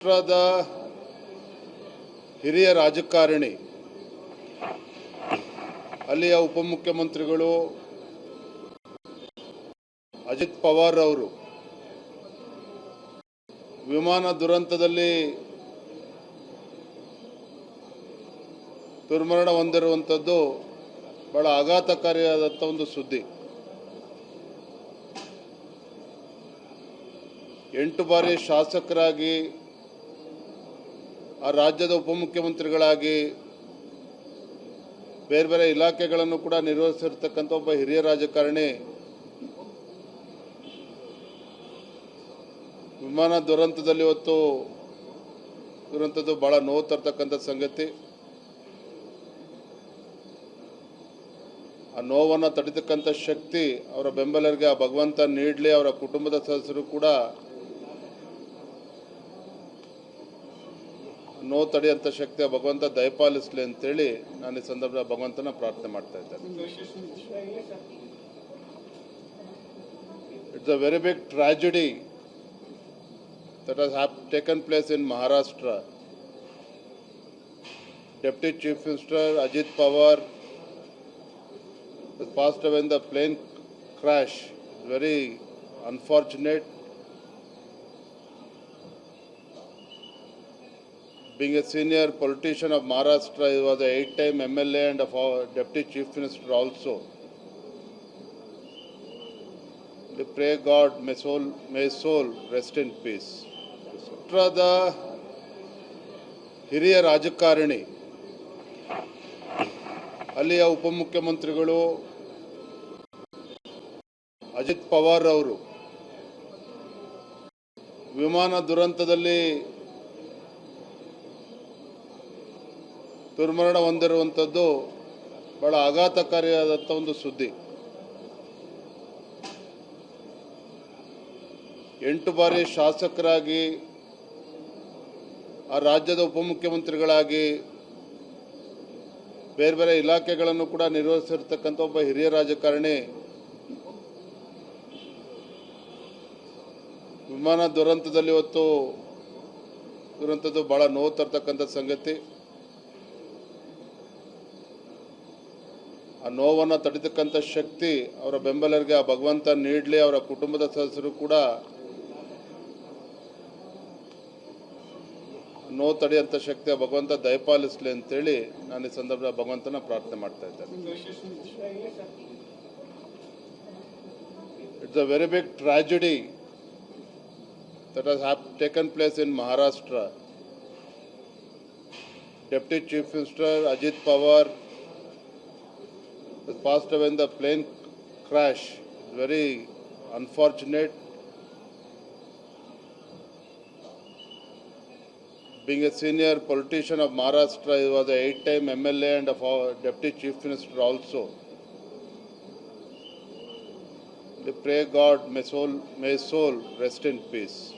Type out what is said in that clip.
ರಾಷ್ಟ್ರದ ಹಿರಿಯ ರಾಜಕಾರಣಿ, ಅಲ್ಲಿಯ ಉಪಮುಖ್ಯಮಂತ್ರಿಗಳು ಅಜಿತ್ ಪವಾರ್ ಅವರು ವಿಮಾನ ದುರಂತದಲ್ಲಿ ದುರ್ಮರಣ ಹೊಂದಿರುವಂಥದ್ದು ಬಹಳ ಆಘಾತಕಾರಿಯಾದಂಥ ಒಂದು ಸುದ್ದಿ. ಎಂಟು ಬಾರಿ ಶಾಸಕರಾಗಿ ಆ ರಾಜ್ಯದ ಉಪಮುಖ್ಯಮಂತ್ರಿಗಳಾಗಿ ಬೇರೆ ಬೇರೆ ಇಲಾಖೆಗಳನ್ನು ಕೂಡ ನಿರ್ವಹಿಸಿರ್ತಕ್ಕಂಥ ಒಬ್ಬ ಹಿರಿಯ ರಾಜಕಾರಣಿ ವಿಮಾನ ದುರಂತದಲ್ಲಿ ಇವತ್ತು ದುರಂತದ್ದು ಬಹಳ ನೋವು ತರ್ತಕ್ಕಂಥ ಸಂಗತಿ. ಆ ನೋವನ್ನು ತಡಿತಕ್ಕಂಥ ಶಕ್ತಿ ಅವರ ಬೆಂಬಲರಿಗೆ ಆ ಭಗವಂತ ನೀಡಲಿ, ಅವರ ಕುಟುಂಬದ ಸದಸ್ಯರು ಕೂಡ ನೋ ತಡೆ ಅಂತ ಶಕ್ತಿ ಭಗವಂತ ದಯಪಾಲಿಸ್ಲಿ ಅಂತೇಳಿ ನಾನು ಈ ಸಂದರ್ಭದಲ್ಲಿ ಭಗವಂತನ ಪ್ರಾರ್ಥನೆ ಮಾಡ್ತಾ ಇದ್ದೇನೆ. It's a very big tragedy that has hap taken place in Maharashtra deputy chief minister Ajit Pawar passed away in the plane crash very unfortunate Being a senior politician of Maharashtra, he was an eight-time MLA and a Deputy Chief Minister also. We pray God may soul may soul rest in peace. ರಾಷ್ಟ್ರದ ಹಿರಿಯ ರಾಜಕಾರಣಿ ಅಲ್ಲಿಯ ಉಪಮುಖ್ಯಮಂತ್ರಿಗಳು ಅಜಿತ್ ಪವಾರ್ ಅವರು ವಿಮಾನ ದುರಂತದಲ್ಲಿ ದುರ್ಮರಣ ಹೊಂದಿರುವಂಥದ್ದು ಬಹಳ ಆಘಾತಕಾರಿಯಾದಂಥ ಒಂದು ಸುದ್ದಿ. ಎಂಟು ಬಾರಿ ಶಾಸಕರಾಗಿ, ಆ ರಾಜ್ಯದ ಉಪಮುಖ್ಯಮಂತ್ರಿಗಳಾಗಿ ಬೇರೆ ಬೇರೆ ಇಲಾಖೆಗಳನ್ನು ಕೂಡ ನಿರ್ವಹಿಸಿರ್ತಕ್ಕಂಥ ಒಬ್ಬ ಹಿರಿಯ ರಾಜಕಾರಣಿ, ವಿಮಾನ ದುರಂತದಲ್ಲಿ ಇವತ್ತು ದುರಂತದ್ದು ಭಾಳ ನೋವು ತರ್ತಕ್ಕಂಥ ಸಂಗತಿ. ಆ ನೋವನ್ನು ತಡಿತಕ್ಕಂಥ ಶಕ್ತಿ ಅವರ ಬೆಂಬಲರಿಗೆ, ಆ ಭಗವಂತ ನೀಡಲಿ, ಅವರ ಕುಟುಂಬದ ಸದಸ್ಯರು ಕೂಡ ನೋವು ತಡೆಯುವಂಥ ಶಕ್ತಿ ಆ ಭಗವಂತ ದಯಪಾಲಿಸಲಿ ಅಂತೇಳಿ ನಾನು ಈ ಸಂದರ್ಭದಲ್ಲಿ ಭಗವಂತನ ಪ್ರಾರ್ಥನೆ ಮಾಡ್ತಾ ಇದ್ದೇನೆ. It's a very big tragedy that has hap taken place in Maharashtra deputy chief minister Ajit has passed away in the plane crash. Very unfortunate. Being a senior politician of Maharashtra, he was an eight-time MLA and a Deputy Chief Minister also. We pray God may soul may soul rest in peace.